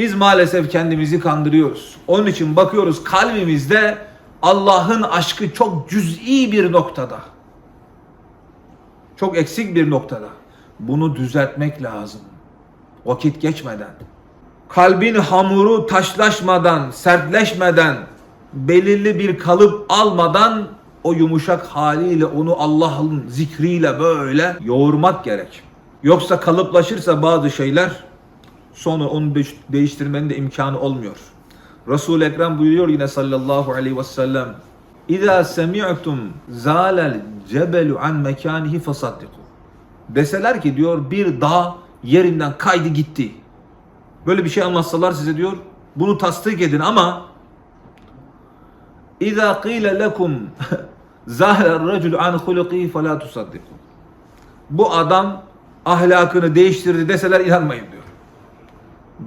Biz maalesef kendimizi kandırıyoruz. Onun için bakıyoruz kalbimizde Allah'ın aşkı çok cüz'i bir noktada. Çok eksik bir noktada. Bunu düzeltmek lazım. Vakit geçmeden. Kalbin hamuru taşlaşmadan, sertleşmeden, belirli bir kalıp almadan o yumuşak haliyle onu Allah'ın zikriyle böyle yoğurmak gerek. Yoksa kalıplaşırsa bazı şeyler sonra onu değiş- değiştirmenin de imkanı olmuyor. Resul-i Ekrem buyuruyor yine sallallahu aleyhi ve sellem İza semi'tum zalel cebelu an mekanihi fasaddiku. Deseler ki diyor bir dağ yerinden kaydı gitti. Böyle bir şey anlatsalar size diyor bunu tasdik edin ama İza qila lekum zahara racul an huluqihi fela tusaddiku. Bu adam ahlakını değiştirdi deseler inanmayın diyor.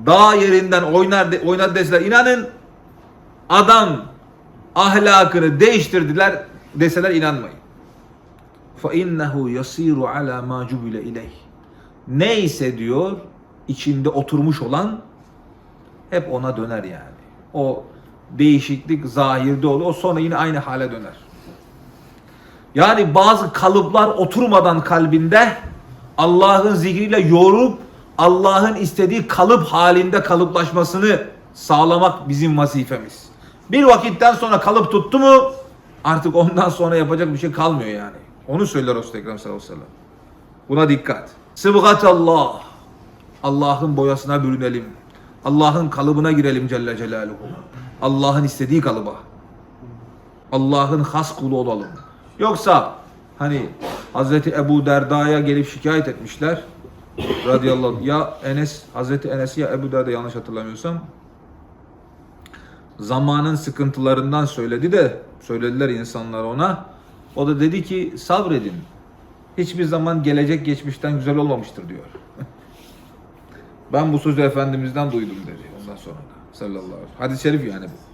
Dağ yerinden oynar de, deseler inanın. Adam ahlakını değiştirdiler deseler inanmayın. İnnehu yasiru ala ma cubile ileyh. Neyse diyor içinde oturmuş olan hep ona döner yani. O değişiklik zahirde olur. O sonra yine aynı hale döner. Yani bazı kalıplar oturmadan kalbinde Allah'ın zikriyle yoğurup Allah'ın istediği kalıp halinde kalıplaşmasını sağlamak bizim vazifemiz. Bir vakitten sonra kalıp tuttu mu artık ondan sonra yapacak bir şey kalmıyor yani. Onu söyler Resul-i Ekrem sallallahu aleyhi ve sellem. Buna dikkat. Sıbgat Allah. Allah'ın boyasına bürünelim. Allah'ın kalıbına girelim Celle Celaluhu. Allah'ın istediği kalıba. Allah'ın has kulu olalım. Yoksa hani Hazreti Ebu Derda'ya gelip şikayet etmişler. Radıyallahu ya Enes Hazreti Enes ya Ebu Derda yanlış hatırlamıyorsam zamanın sıkıntılarından söyledi de söylediler insanlar ona. O da dedi ki sabredin. Hiçbir zaman gelecek geçmişten güzel olmamıştır diyor. ben bu sözü Efendimiz'den duydum dedi ondan sonra da sallallahu aleyhi ve sellem. Hadis-i şerif yani bu.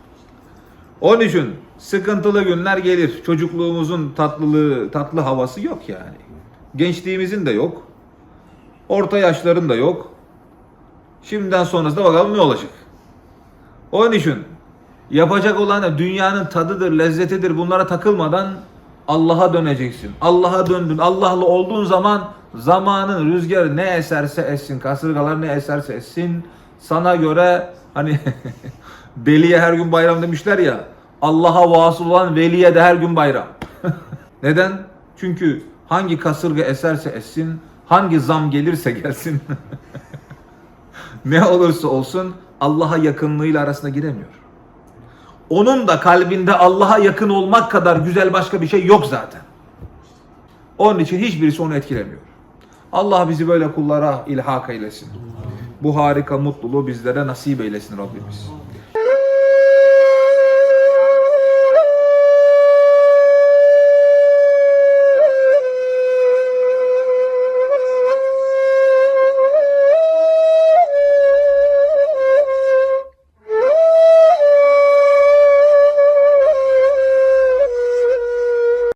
Onun için sıkıntılı günler gelir. Çocukluğumuzun tatlılığı, tatlı havası yok yani. Gençliğimizin de yok. Orta yaşların da yok. Şimdiden sonrasında bakalım ne olacak. Onun için yapacak olan dünyanın tadıdır, lezzetidir bunlara takılmadan Allah'a döneceksin. Allah'a döndün. Allah'la olduğun zaman zamanın rüzgarı ne eserse essin, kasırgalar ne eserse essin. Sana göre hani deliye her gün bayram demişler ya. Allah'a vasıl olan veliye de her gün bayram. Neden? Çünkü hangi kasırga eserse essin, hangi zam gelirse gelsin. ne olursa olsun Allah'a yakınlığıyla arasına giremiyor. Onun da kalbinde Allah'a yakın olmak kadar güzel başka bir şey yok zaten. Onun için hiçbirisi onu etkilemiyor. Allah bizi böyle kullara ilhak eylesin. Bu harika mutluluğu bizlere nasip eylesin Rabbimiz.